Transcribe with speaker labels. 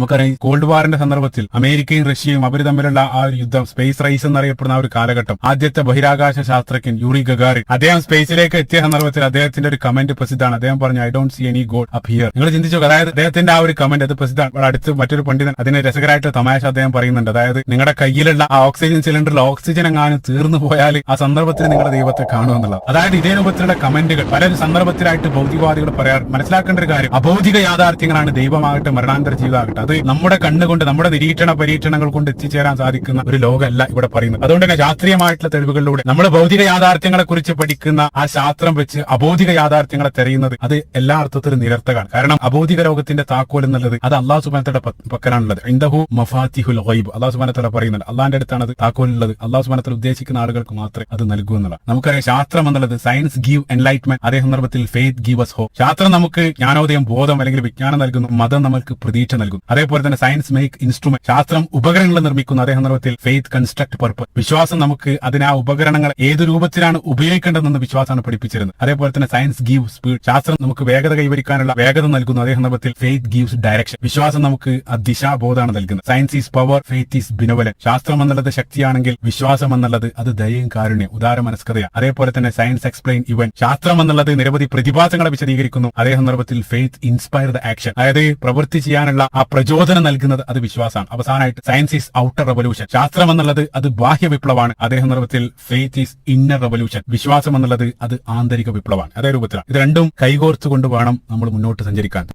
Speaker 1: നമുക്കറിയാം കോൾഡ് വാറിന്റെ സന്ദർഭത്തിൽ അമേരിക്കയും റഷ്യയും അവർ തമ്മിലുള്ള ആ ഒരു യുദ്ധം സ്പേസ് റൈസ് എന്നറിയപ്പെടുന്ന ആ ഒരു കാലഘട്ടം ആദ്യത്തെ ബഹിരാകാശ ശാസ്ത്രജ്ഞൻ യൂറി ഗഗാറി അദ്ദേഹം സ്പേസിലേക്ക് എത്തിയ സന്ദർഭത്തിൽ അദ്ദേഹത്തിന്റെ ഒരു കമന്റ് പ്രസിദ്ധമാണ്. അദ്ദേഹം പറഞ്ഞു I don't see any god up here നിങ്ങൾ ചിന്തിച്ചു അതായത് അദ്ദേഹത്തിന്റെ ആ ഒരു കമന്റ് അത് പ്രസിദ്ധമാണ്. അടുത്ത് മറ്റൊരു പണ്ഡിതൻ അതിനെ രസകരമായിട്ട് തമാശ അദ്ദേഹം പറയുന്നുണ്ട്. അതായത് നിങ്ങളുടെ കയ്യിലുള്ള ആ ഓക്സിജൻ സിലിണ്ടറിൽ ഓക്സിജൻ എങ്ങാനും തീർന്നു പോയാൽ ആ സന്ദർഭത്തിൽ നിങ്ങളുടെ ദൈവത്തെ കാണുമെന്നുള്ളത് അതായത് ഇതേ രൂപത്തിലുള്ള കമന്റുകൾ പല സന്ദർഭത്തിലായിട്ട് ഭൗതികവാദികൾ പറയാറ് മനസ്സിലാക്കേണ്ട ഒരു കാര്യം അഭൗതിക യാഥാർത്ഥ്യങ്ങളാണ് ദൈവമാകട്ടെ മരണാന്തര ജീവിതമാകട്ടെ. അത് നമ്മുടെ കണ്ണുകൊണ്ട് നമ്മുടെ നിരീക്ഷണ പരീക്ഷണങ്ങൾ കൊണ്ട് എത്തിച്ചേരാൻ സാധിക്കുന്ന ഒരു ലോകമല്ല ഇവിടെ പറയുന്നത്. അതുകൊണ്ട് തന്നെ ശാസ്ത്രീയമായിട്ടുള്ള തെളിവുകളിലൂടെ നമ്മുടെ ഭൗതിക യാഥാർത്ഥ്യങ്ങളെ കുറിച്ച് പഠിക്കുന്ന ആ ശാസ്ത്രം വെച്ച് അബോധിക യാഥാർത്ഥ്യങ്ങളെ തെരയുന്നത് അത് എല്ലാ അർത്ഥത്തിലും നിരർത്ഥകാണ് കാരണം അബോധിക ലോകത്തിന്റെ താക്കോൽ എന്നുള്ളത് അത് അള്ളാഹു സുബാനത്തയുടെ പക്കലാണുള്ളത് ഇന്ദഹു മഫാത്തിഹുൽ ഗൈബ്. അള്ളാഹു സുബാനത്തോടെ പറയുന്നുണ്ട്. അള്ളാന്റെ അടുത്താണ് അത് താക്കോലുള്ളത് അള്ളാഹു സുബാനത്തിൽ ഉദ്ദേശിക്കുന്ന ആളുകൾക്ക് മാത്രമേ അത് നൽകൂ എന്നുള്ളത് നമുക്കറിയാം ശാസ്ത്രം എന്നുള്ളത് സയൻസ് ഗീവ് എൻലൈറ്റ്മെന്റ് അതേ സന്ദർഭത്തിൽ ഫെയ്ത്ത് ഗീവ് us ഹോപ്പ് ശാസ്ത്രം നമുക്ക് ജ്ഞാനോദയം ബോധം അല്ലെങ്കിൽ വിജ്ഞാനം നൽകുന്നു. മതം നമുക്ക് പ്രതീക്ഷ നൽകുന്നു. അതേപോലെ തന്നെ സയൻസ് മേക്ക് ഇൻസ്ട്രുമെന്റ് ശാസ്ത്രം ഉപകരണങ്ങൾ നിർമ്മിക്കുന്നു അതേ സന്ദർഭത്തിൽ ഫെയ്ത്ത് കൺസ്ട്രക്ട് പർപ്പസ് വിശ്വാസം നമുക്ക് അതിന് ആ ഉപകരണങ്ങൾ ഏത് രൂപത്തിലാണ് ഉപയോഗിക്കേണ്ടതെന്ന് വിശ്വാസമാണ് പഠിപ്പിച്ചിരുന്നത്. അതേപോലെ തന്നെ സയൻസ് ഗീവ് സ്പീഡ് ശാസ്ത്രം നമുക്ക് വേഗത കൈവരിക്കാനുള്ള വേഗത നൽകുന്നു. അതേ സന്ദർഭത്തിൽ ഫെയ്ത്ത് ഗീവ്സ് ഡയറക്ഷൻ വിശ്വാസം നമുക്ക് ദിശാബോധമാണ് നൽകുന്നത്. Science is power faith is benevolence ശാസ്ത്രം എന്നുള്ളത് ശക്തിയാണെങ്കിൽ വിശ്വാസം എന്നുള്ളത് അത് ദയയും കാരുണ്യം ഉദാര മനസ്കതയാണ്. അതേപോലെ തന്നെ സയൻസ് എക്സ്പ്ലെയിൻ ഇവൻ ശാസ്ത്രം എന്നുള്ളത് നിരവധി പ്രതിഭാസങ്ങളെ വിശദീകരിക്കുന്നു. അതേ സന്ദർഭത്തിൽ ഫെയ്ത്ത് ഇൻസ്പയർ ദ ആക്ഷൻ അതായത് പ്രവൃത്തി ചെയ്യാനുള്ള ആ പ്രചോദനം നൽകുന്നത് അത് വിശ്വാസമാണ്. അവസാനമായിട്ട് സയൻസ് ഈസ് ഔട്ടർ റവല്യൂഷൻ ശാസ്ത്രം എന്നുള്ളത് അത് ബാഹ്യ വിപ്ലവമാണ്. അതേ സന്ദർഭത്തിൽ ഫെയ്ത്ത് ഈസ് ഇന്നർ റവല്യൂഷൻ വിശ്വാസം എന്നുള്ളത് അത് ആന്തരിക വിപ്ലവമാണ്. അതേ രൂപത്തിലാണ്. ഇത് രണ്ടും കൈകോർത്തുകൊണ്ട് വേണം നമ്മൾ മുന്നോട്ട് സഞ്ചരിക്കാൻ.